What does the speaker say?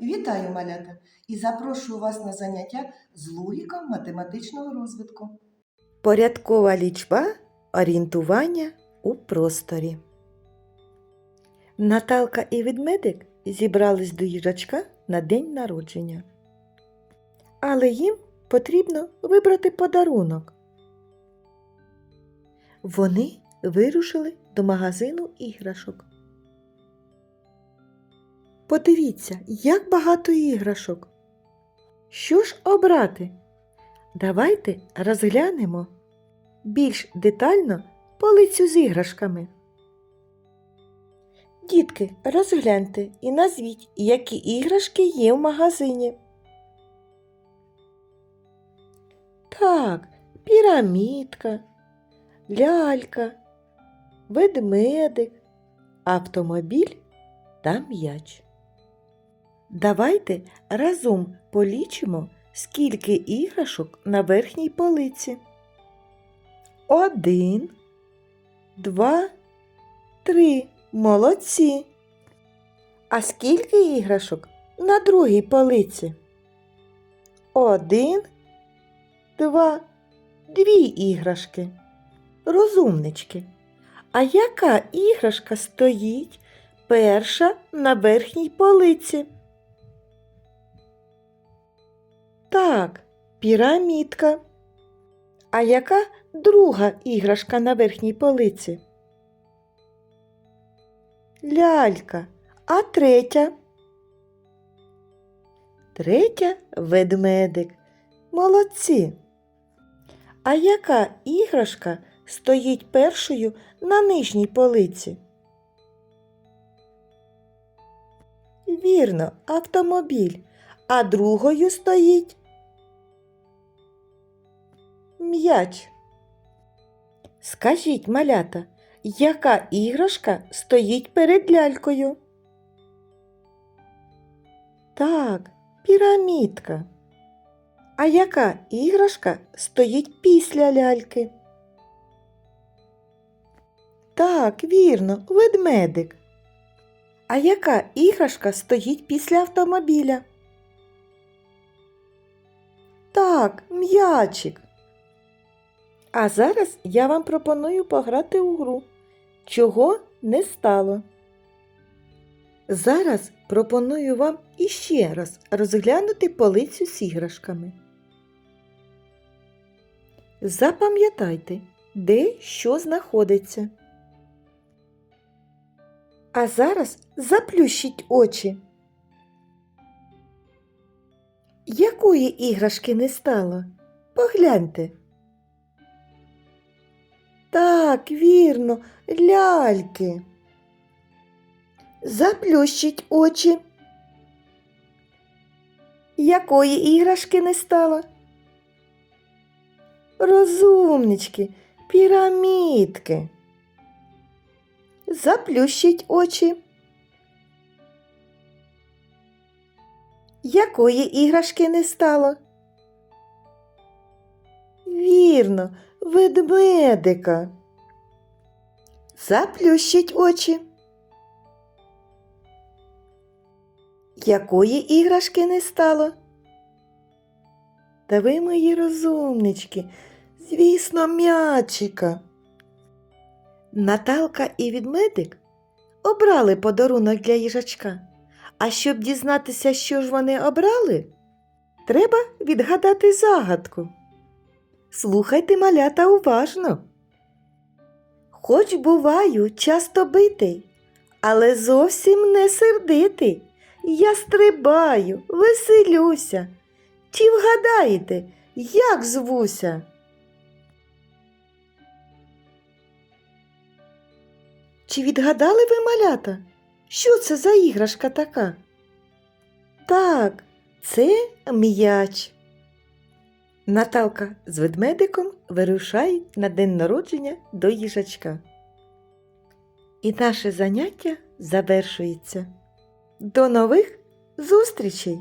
Вітаю, малята! І запрошую вас на заняття з логіка математичного розвитку. Порядкова лічба орієнтування у просторі. Наталка і ведмедик зібрались до їжачка на день народження. Але їм потрібно вибрати подарунок. Вони вирушили до магазину іграшок. Подивіться, як багато іграшок. Що ж обрати? Давайте розглянемо більш детально полицю з іграшками. Дітки, розгляньте і назвіть, які іграшки є в магазині. Так, пірамідка, лялька, ведмедик, автомобіль та м'яч. Давайте разом полічимо, скільки іграшок на верхній полиці. Один, два, три. Молодці. А скільки іграшок на другій полиці? Один, два, дві іграшки. Розумнички. А яка іграшка стоїть перша на верхній полиці? Так, пірамідка. А яка друга іграшка на верхній полиці? Лялька. А третя? Третя ведмедик. Молодці. А яка іграшка стоїть першою на нижній полиці? Вірно, автомобіль. А другою стоїть м'яч. Скажіть, малята, яка іграшка стоїть перед лялькою? Так, пірамідка. А яка іграшка стоїть після ляльки? Так, вірно, ведмедик. А яка іграшка стоїть після автомобіля? Так, м'ячик. А зараз я вам пропоную пограти у гру. Чого не стало. Зараз пропоную вам іще раз розглянути полицю з іграшками. Запам'ятайте, де що знаходиться. А зараз заплющіть очі. Якої іграшки не стало? Погляньте. Так, вірно, ляльки. Заплющіть очі. Якої іграшки не стало? Розумнички, пірамідки. Заплющіть очі. Якої іграшки не стало? Вірно, ведмедика. Заплющіть очі. Якої іграшки не стало? Та ви, мої розумнички, звісно, м'ячика. Наталка і відмедик обрали подарунок для їжачка. А щоб дізнатися, що ж вони обрали, треба відгадати загадку. Слухайте малята уважно. Хоч буваю часто битий, але зовсім не сердитий. Я стрибаю, веселюся. Чи вгадаєте, як звуся? Чи відгадали ви малята? Що це за іграшка така? Так, це м'яч. Наталка з ведмедиком вирушають на день народження до їжачка. І наше заняття завершується. До нових зустрічей!